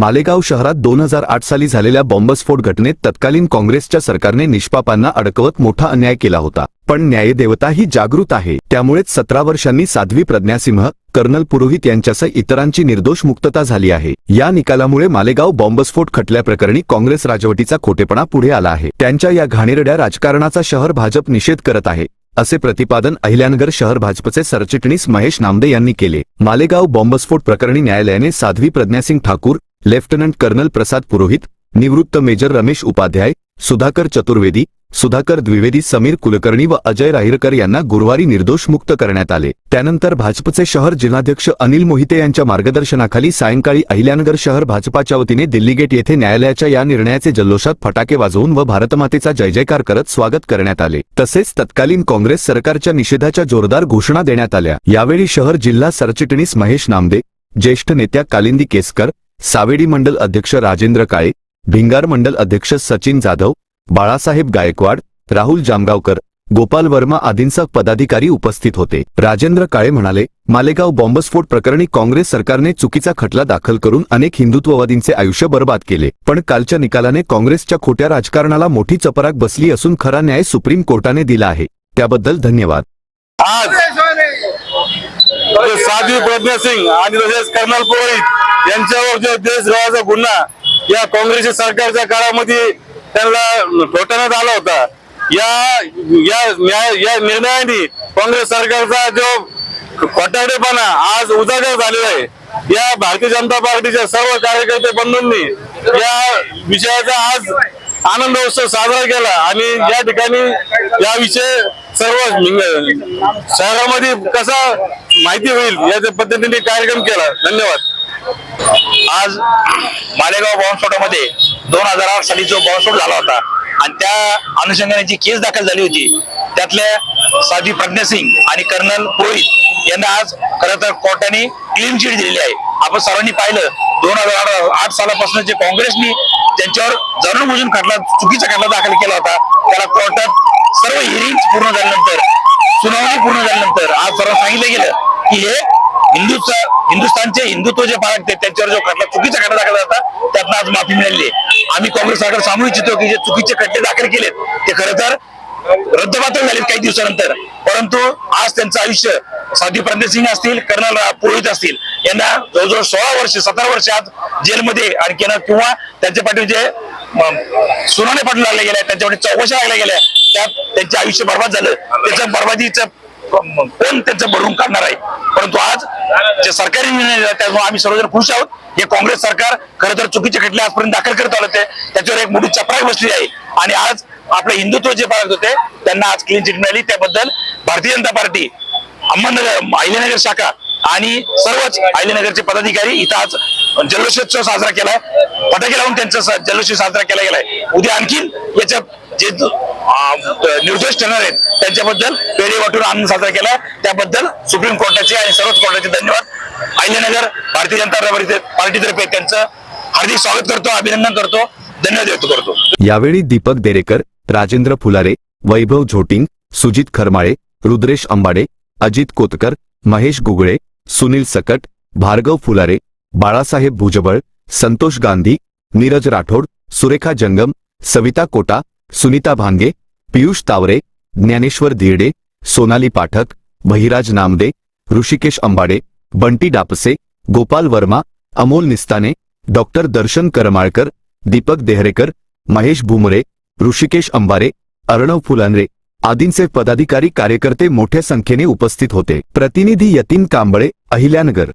मालेगाव शहरात दोन हजार आठ साली झालेल्या बॉम्बस्फोट घटनेत तत्कालीन काँग्रेसच्या सरकारने निष्पापांना अडकवत मोठा अन्याय केला होता. पण न्यायदेवता ही जागृत आहे. त्यामुळेच सतरा वर्षांनी साध्वी प्रज्ञासिंह कर्नल पुरोहित यांच्यासह इतरांची निर्दोष मुक्तता झाली आहे. या निकालामुळे मालेगाव बॉम्बस्फोट खटल्याप्रकरणी काँग्रेस राजवटीचा खोटेपणा पुढे आला आहे. त्यांच्या या घाणेरड्या राजकारणाचा शहर भाजप निषेध करत आहे असे प्रतिपादन अहिल्यानगर शहर भाजपचे सरचिटणीस महेश नामदे यांनी केले. मालेगाव बॉम्बस्फोट प्रकरणी न्यायालयाने साध्वी प्रज्ञासिंग ठाकूर लेफ्टनंट कर्नल प्रसाद पुरोहित निवृत्त मेजर रमेश उपाध्याय सुधाकर चतुर्वेदी सुधाकर द्विवेदी समीर कुलकर्णी व अजय राहिरकर यांना गुरुवारी निर्दोष मुक्त करण्यात आले. त्यानंतर भाजपचे शहर जिल्हाध्यक्ष अनिल मोहिते यांच्या मार्गदर्शनाखाली सायंकाळी अहिल्यानगर शहर भाजपाच्या वतीने दिल्ली गेट येथे न्यायालयाच्या या निर्णयाचे जल्लोषात फटाके वाजवून व भारतमातेचा जय जयकार करत स्वागत करण्यात आले. तसेच तत्कालीन काँग्रेस सरकारच्या निषेधाच्या जोरदार घोषणा देण्यात आल्या. यावेळी शहर जिल्हा सरचिटणीस महेश नामदे ज्येष्ठ नेत्या कालिंदी केसकर सावेडी मंडल अध्यक्ष राजेंद्र काळे भिंगार मंडल अध्यक्ष सचिन जाधव बाळासाहेब गायकवाड राहुल जामगावकर गोपाल वर्मा आदींसह पदाधिकारी उपस्थित होते. राजेंद्र काळे म्हणाले मालेगाव बॉम्बस्फोट प्रकरणी काँग्रेस सरकारने चुकीचा खटला दाखल करून अनेक हिंदुत्ववादींचे आयुष्य बर्बाद केले पण कालच्या निकालाने काँग्रेसच्या खोट्या राजकारणाला मोठी चपराक बसली असून खरा न्याय सुप्रीम कोर्टाने दिला आहे. त्याबद्दल धन्यवाद. आज साध्वी प्रज्ञा सिंग आणि तसेच कर्नल पुरोहित यांच्यावर जो देशद्रोहाचा गुन्हा या काँग्रेस सरकारच्या काळामध्ये त्यांना ठोठावण्यात आला होता. या या न्याय- या निर्णयाने काँग्रेस सरकारचा जो खोटारडेपणा आज उजागर झालेला आहे. या भारतीय जनता पार्टीच्या सर्व कार्यकर्ते बंधूंनी या विषयाचा आज आनंद उत्सव साजरा केला आणि या ठिकाणी या विषय सर्व शहरामध्ये कसा माहिती होईल याच्या पद्धतीने कार्यक्रम केला. धन्यवाद. आज मालेगाव बॉम्बस्फोटामध्ये दोन हजार आठ साली जो बॉम्बस्फोट झाला होता आणि त्या अनुषंगाने जी केस दाखल झाली होती त्यातल्या साधी प्रज्ञा सिंग आणि कर्नल पुरोहित यांना आज खरं तर कोर्टाने क्लीन चिट दिलेली आहे. आपण सर्वांनी पाहिलं दोन हजार आठ सालापासून जे काँग्रेसनी त्यांच्यावर जाणून बुजून खटला चुकीचा खटला दाखल केला होता त्याला कोर्टात सर्व हिरिंग पूर्ण झाल्यानंतर सुनावणी पूर्ण झाल्यानंतर आज सर्व सांगितलं गेलं की हे हिंदूच हिंदुस्थानचे हिंदुत्व जे बाळगते त्यांच्यावर जो खटला चुकीचा खटला दाखल होता त्यातनं आज माफी मिळाली आहे. आम्ही काँग्रेस सरकार सांगू इच्छितो की जे चुकीचे खटले दाखल केलेत ते खरं तर रद्दबातल झालेत काही दिवसानंतर. परंतु आज त्यांचं आयुष्य साधी प्रज्ञा सिंग असतील कर्नल पुरोहित असतील यांना जवळजवळ सोळा वर्ष सतरा वर्ष आज जेलमध्ये आणखी किंवा त्यांच्या पाठी जे सुनाने पाठवून लागल्या गेल्या त्यांच्यापाठी चौकशा लागल्या गेल्या त्यात त्यांचे आयुष्य बर्बाद झालं. त्याचं बर्बादीचं कोण त्यांचं भरून काढणार आहे? जे सरकारी निर्णय दिला, त्यामुळे आम्ही सर्वजण खुश आहोत. हे काँग्रेस सरकार खरं तर चुकीचे खटले आजपर्यंत दाखल करत आलं ते त्याच्यावर एक मोठी चपराक बसली आहे. आणि आज आपलं हिंदुत्व जे पाळत होते त्यांना आज क्लीन चिट मिळाली. त्याबद्दल भारतीय जनता पार्टी अहमदनगर अहिल्यानगर शाखा आणि सर्वच अहिल्यानगरचे पदाधिकारी इथं आज जल्लोषोत्सव साजरा केलाय. फटाके लावून त्यांचा जल्लोषोत्सव साजरा केला गेलाय. उद्या आणखीन याच्या जे निर्दोष ठरणार आहेत. त्यांच्याबद्दल पेढे वाटून आनंद साजरा केला त्याबद्दल सुप्रीम कोर्टाचे आणि सर्वच कोर्टाचे धन्यवाद. अहिल्यानगर भारतीय जनता पार्टीतर्फे त्यांचं हार्दिक स्वागत करतो अभिनंदन करतो धन्यवाद व्यक्त करतो. यावेळी दीपक देरेकर राजेंद्र फुलारे वैभव झोटिंग सुजित खरमाळे रुद्रेश अंबाडे अजित कोतकर महेश गुगळे सुनील सकट भार्गव फुलारे बाळासाहेब भुजबळ संतोष गांधी नीरज राठोड सुरेखा जंगम सविता कोटा सुनीता भांगे पियुष तावरे ज्ञानेश्वर धिरडे सोनाली पाठक बहिराज नामदे ऋषिकेश अंबाडे बंटी डापसे गोपाल वर्मा अमोल निस्ताने डॉक्टर दर्शन करमाळकर दीपक देहरेकर महेश भुमरे ऋषिकेश अंबारे अर्णव फुलांरे आदींचे पदाधिकारी कार्यकर्ते मोठ्या संख्येने उपस्थित होते. प्रतिनिधी यतीन कांबळे अहिल्यानगर.